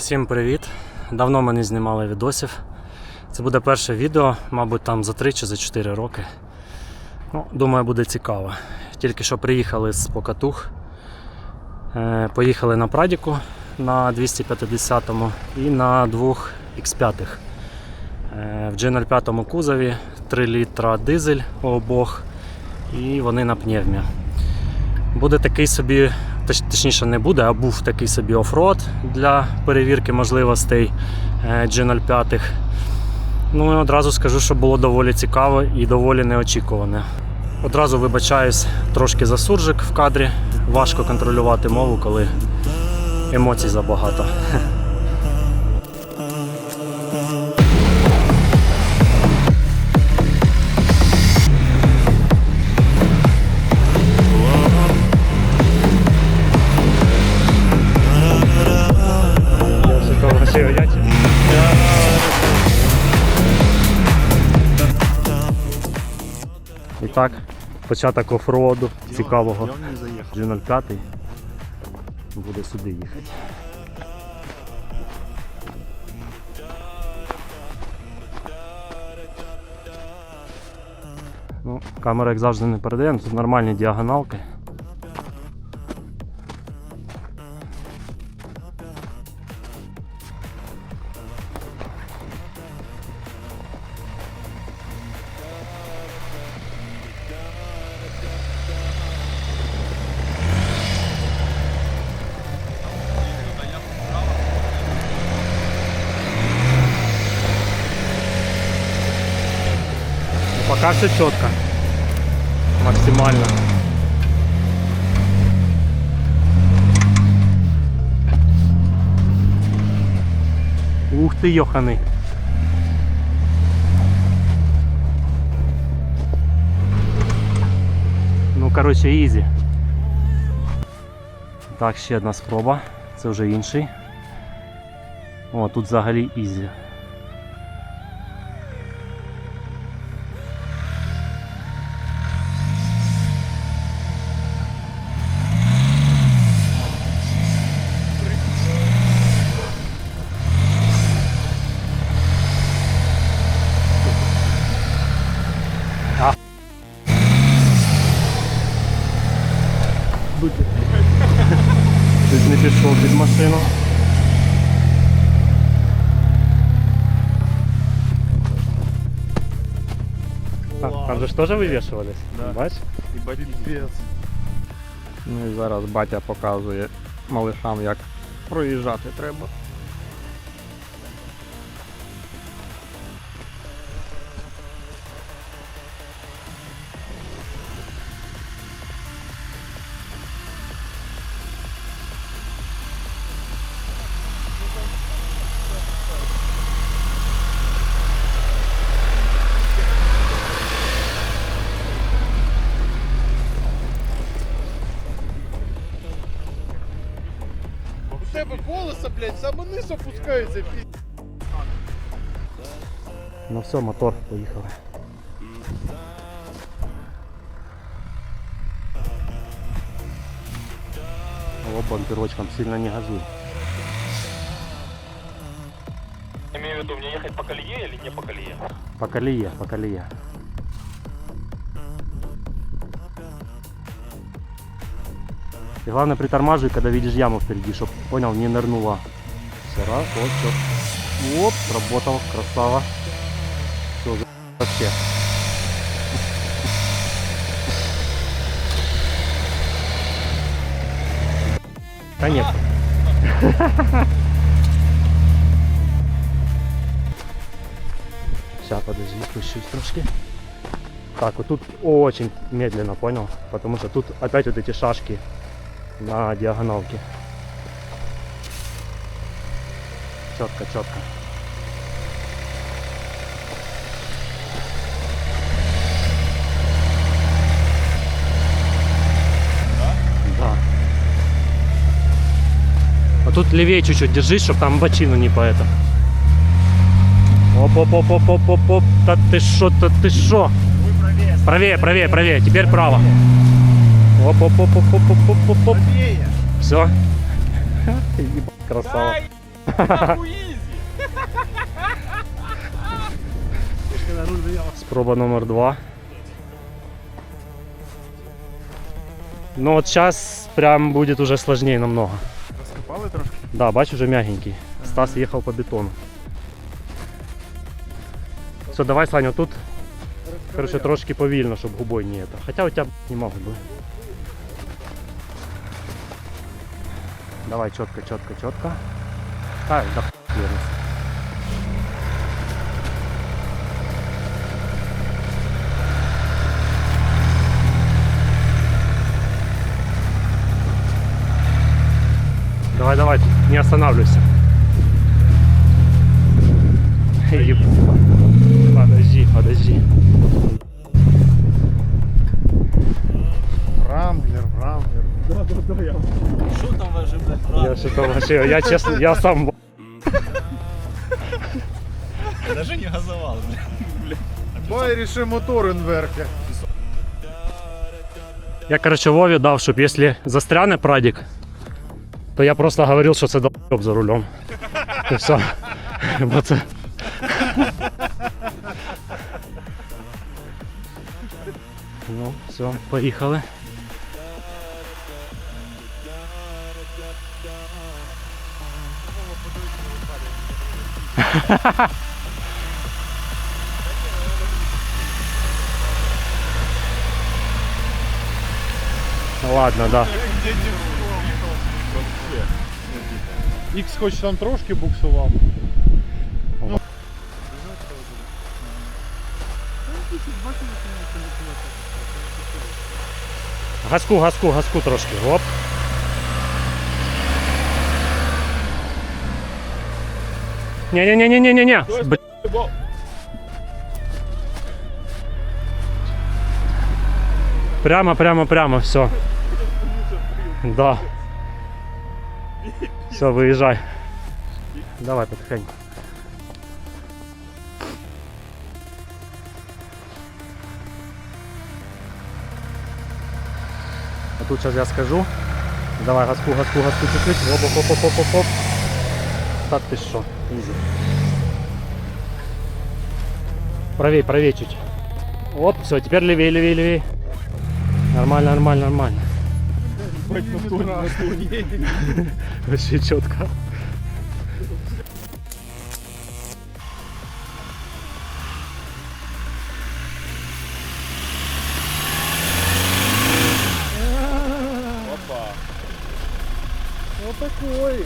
Всім привіт! Давно ми не знімали відосів. Це буде перше відео, мабуть, там за 3 чи за 4 роки. Ну, думаю, буде цікаво. Тільки що приїхали з Покатух. Е, Поїхали на Прадіку на 250-му і на двох X5. Е, В G05 кузові 3 літра дизель у обох, і вони на пневмі. Буде такий собі, точніше не буде, а був такий собі офрод для перевірки можливостей е, G05. Ну і одразу скажу, що було доволі цікаво і доволі неочікуване. Одразу вибачаюсь трошки за суржик в кадрі. Важко контролювати мову, коли емоцій забагато. так, початок офроду цікавого. G05 буде сюди їхати. Ну, камера, як завжди, не передає, але тут нормальні діагоналки. Пока все четко. Максимально. Ух ты, йоханий. Ну, коротше, ізі. Так, ще одна спроба. Це вже інший. О, тут взагалі ізі. там же ж теж вивішувались? Да. Бач? Ебать, пипец. Ну і зараз батя показує малишам, як проїжджати треба. блядь, саме низ опускається. пі- Ну все, мотор, поїхали. О, бамперочком сильно не газуй. Имею в виду, мне ехать по колее или не по колее? По колее, по колее. И главное притормаживай, когда видишь яму впереди, чтоб понял, не нырнула. все, раз, вот, все. Оп, сработал, красава. Все, вообще. Конечно. Сейчас, подожди, спущусь трошки. Так, вот тут очень медленно, понял? Потому что тут опять вот эти шашки на диагоналке. Четко, четко. Да? А тут левее чуть-чуть держись, чтобы там бочину не по это. Оп-оп-оп-оп-оп-оп. Да ты шо, да ты шо? Правее, правее, правее. Теперь право. Оп-оп-оп-оп-оп-оп-оп-оп. Все. Красава. Спроба номер два. Ну вот сейчас прям будет уже сложнее намного. Розкопали трошки? Да, бачу, вже мягенький. Стас їхав по бетону. Все, давай, Саня, тут короче, трошки повільно, щоб губой не это. Хотя у тебя нема губи. Давай, четко, четко, четко. Так, да, верно. Давай, давай, не останавливайся. Подожди, подожди. Рамблер, рамблер. Я что-то вообще, я честно, я сам Даже не газовал, бля. Байріше мотор інверке. Я, короче, Вове дав, щоб якщо застряне прадік, то я просто говорив, що це долб за рулем. І все. Бо це... Ну, все, поїхали. Ну ладно, да. Ікс хоч там трошки буксував. Газку, газку, газку трошки. Оп. Не-не-не-не-не-не. Прямо, прямо, прямо, все. Да. Все, выезжай. Давай потихоньку. А тут сейчас я скажу. Давай газку, газку, газку чуть-чуть. Оп, оп, оп, оп, оп. Так ты что? Изи. Правей, правей чуть. Оп, все, теперь левее, левее, левее. Нормально, нормально, нормально. Вообще четко. Отакої.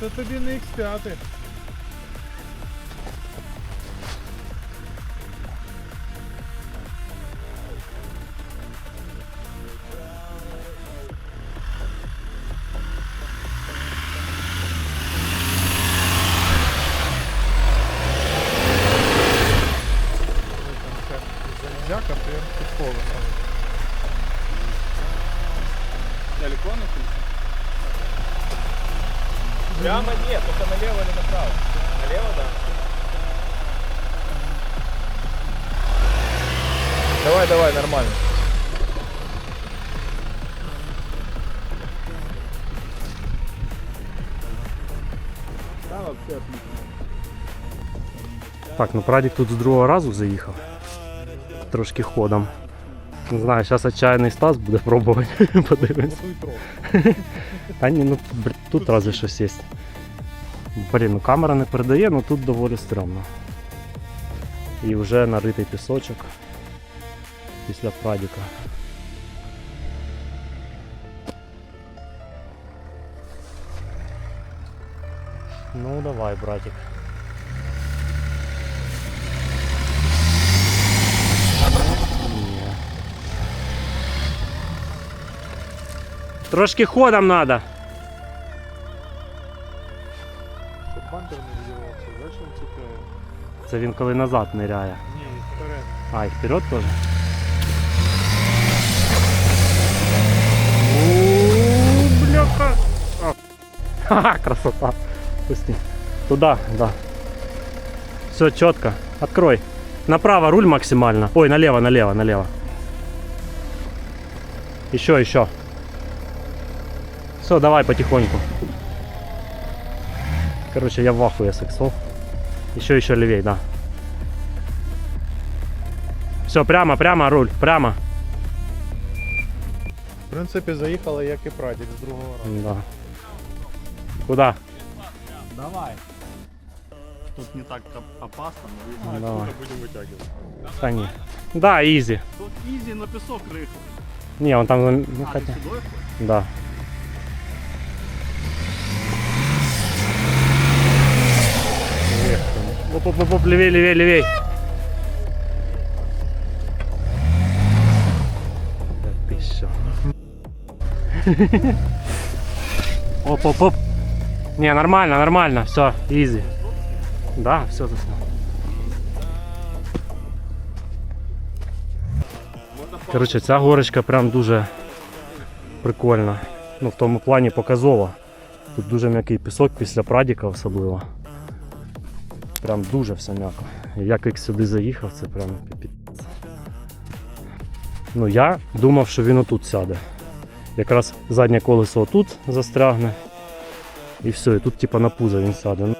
Це тобі не X5. Давай, давай, нормально. Да, вообще отлично. Так, ну Прадік тут з другого разу заїхав. Трошки ходом. Не знаю, зараз отчаянний Стас буде пробувати. Подивимось. Та ні, ну блін, тут разве щось є. Блін, ну камера не передає, ну тут доволі стрьомно. І вже наритий пісочок після Прадіка. Ну давай, братик. Ні. Трошки ходом надо. Щоб бампер не відірвався, бачиш, він цепляє. Це він коли назад ниряє. Ні, вперед. А, і вперед тоже? Ха-ха, красота. Пусти. Туда, да. Все четко. Открой. Направо руль максимально. Ой, налево, налево, налево. Еще, еще. Все, давай потихоньку. Короче, я в ахуе с. Еще, еще левей, да. Все, прямо, прямо руль, прямо В принципі, заїхала, як і прадік з другого разу. Да. Куда? Давай. Тут не так опасно, но видно, Давай. будем вытягивать. Та ні. Да, изи. Тут изи на песок рыхлый. Не, он там, ну, А, хотя... ты сюда? Да. Оп, оп, оп, оп, левей, левей, левей. Оп, оп, оп. Не, нормально, нормально, все, изи. Да, все заснял. Короче, ця горочка прям дуже прикольна. Ну, в тому плані показова. Тут дуже м'який пісок після прадіка особливо. Прям дуже все м'яко. Як як сюди заїхав, це прям. Ну я думав, що він отут сяде. Якраз заднє колесо отут застрягне. І все, і тут типа на пузо він сяде. Ну,